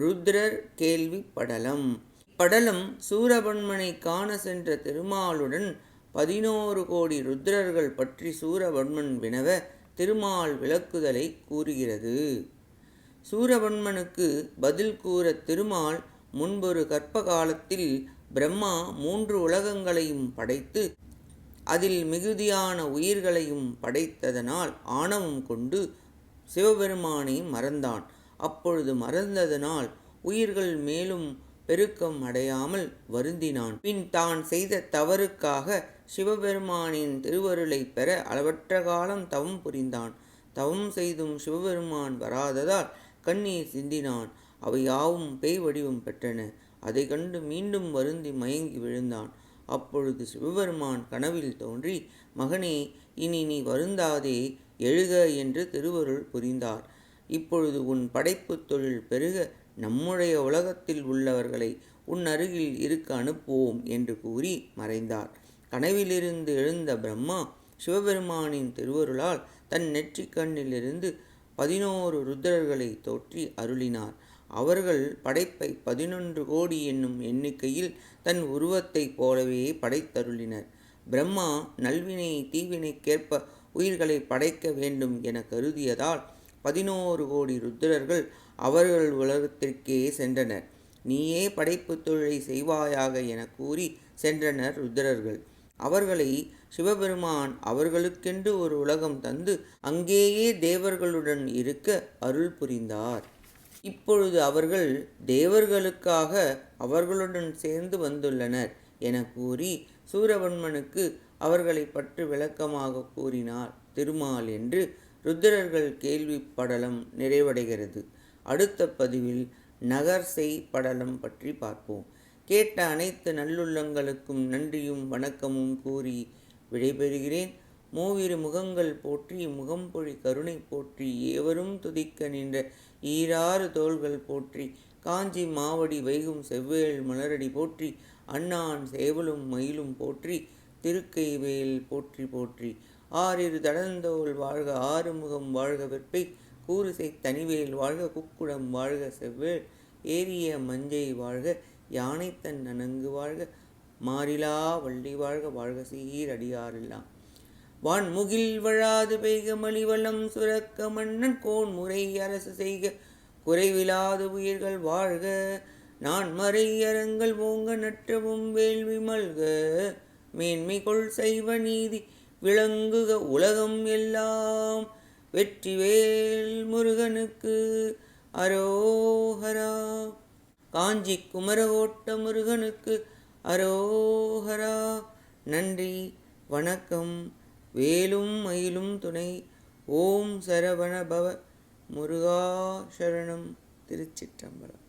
ருத்ரர் கேள்வி படலம் படலம் சூரபன்மனை காண சென்ற திருமாலுடன் பதினோரு கோடி ருத்ரர்கள் பற்றி சூரபன்மன் வினவ திருமால் விளக்குதலை கூறுகிறது. சூரபன்மனுக்கு பதில் கூற திருமால் முன்பொரு கற்ப காலத்தில் பிரம்மா மூன்று உலகங்களையும் படைத்து அதில் மிகுதியான உயிர்களையும் படைத்ததனால் ஆணவம் கொண்டு சிவபெருமானை மறந்தான். அப்பொழுது மறந்ததனால் உயிர்கள் மேலும் பெருக்கம் அடையாமல் வருந்தினான். பின் தான் செய்த தவறுக்காக சிவபெருமானின் திருவருளை பெற அளவற்ற காலம் தவம் புரிந்தான். தவம் செய்தும் சிவபெருமான் வராததால் கண்ணீர் சிந்தினான். அவை யாவும் பேய் வடிவம் பெற்றன. அதை கண்டு மீண்டும் வருந்தி மயங்கி விழுந்தான். அப்பொழுது சிவபெருமான் கனவில் தோன்றி மகனே இனி நீ வருந்தாதே எழுக என்று திருவருள் புரிந்தார். இப்பொழுது உன் படைப்பு தொழில் பெருக நம்முடைய உலகத்தில் உள்ளவர்களை உன் அருகில் இருக்க அனுப்புவோம் என்று கூறி மறைந்தார். கனவிலிருந்து எழுந்த பிரம்மா சிவபெருமானின் திருவருளால் தன் நெற்றிக் கண்ணிலிருந்து பதினோரு ருத்ரர்களை தோற்றி அருளினார். அவர்கள் படைப்பை பதினொன்று கோடி என்னும் எண்ணிக்கையில் தன் உருவத்தைப் போலவே படைத்தருளினர். பிரம்மா நல்வினை தீவினைக்கேற்ப உயிர்களை படைக்க வேண்டும் என கருதியதால் பதினோரு கோடி ருத்ரர்கள் அவர்கள் உலகத்திற்கே சென்றனர். நீயே படைப்பு தொழிலை செய்வாயாக என கூறி சென்றனர் ருத்ரர்கள். அவர்களை சிவபெருமான் அவர்களுக்கென்று ஒரு உலகம் தந்து அங்கேயே தேவர்களுடன் இருக்க அருள் புரிந்தார். இப்பொழுது அவர்கள் தேவர்களுக்காக அவர்களுடன் சேர்ந்து வந்துள்ளனர் என கூறி சூரவன்மனுக்கு அவர்களை பற்றி விளக்கமாக கூறினார். திருமால் என்று ருத்ரர்கள் கேள்வி படலம் நிறைவடைகிறது. அடுத்த பதிவில் நகர்செய் படலம் பற்றி பார்ப்போம். கேட்ட அனைத்து நல்லுள்ளங்களுக்கும் நன்றியும் வணக்கமும் கூறி விடைபெறுகிறேன். மூவிரு முகங்கள் போற்றி முகம்பொழி கருணை போற்றி ஏவரும் துதிக்க நின்ற ஈராறு தோள்கள் போற்றி காஞ்சி மாவடி வைகும் செவ்வேல் மலரடி போற்றி அண்ணான் சேவலும் மயிலும் போற்றி திருக்கைவேல் போற்றி போற்றி ஆறிரு தடந்தோல் வாழ்க ஆறுமுகம் வாழ்க வெற்பை கூறுசை தனிவேல் வாழ்க குக்குடம் வாழ்க செவ்வேள் ஏரிய மஞ்சை வாழ்க யானை தன் நனங்கு வாழ்க மாறிலா வள்ளி வாழ்க வாழ்க சீரடியாரெல்லாம் வான்முகில் வழாது பெய்க மலிவளம் சுரக்க மன்னன் கோன் முறை அரசு செய்க குறைவிலாது உயிர்கள் வாழ்க நான் மறை அரங்கள் ஓங்க நற்றவும் வேள்வி மல்க மேன்மை கொள் செய்வ நீதி விளங்குக உலகம் எல்லாம். வெற்றிவேல் முருகனுக்கு அரோஹரா காஞ்சி குமரகோட்ட முருகனுக்கு அரோஹரா நன்றி வணக்கம். வேலும் மயிலும் துணை. ஓம் சரவண பவ முருகா சரணம் திருச்சிற்றம்பலம்.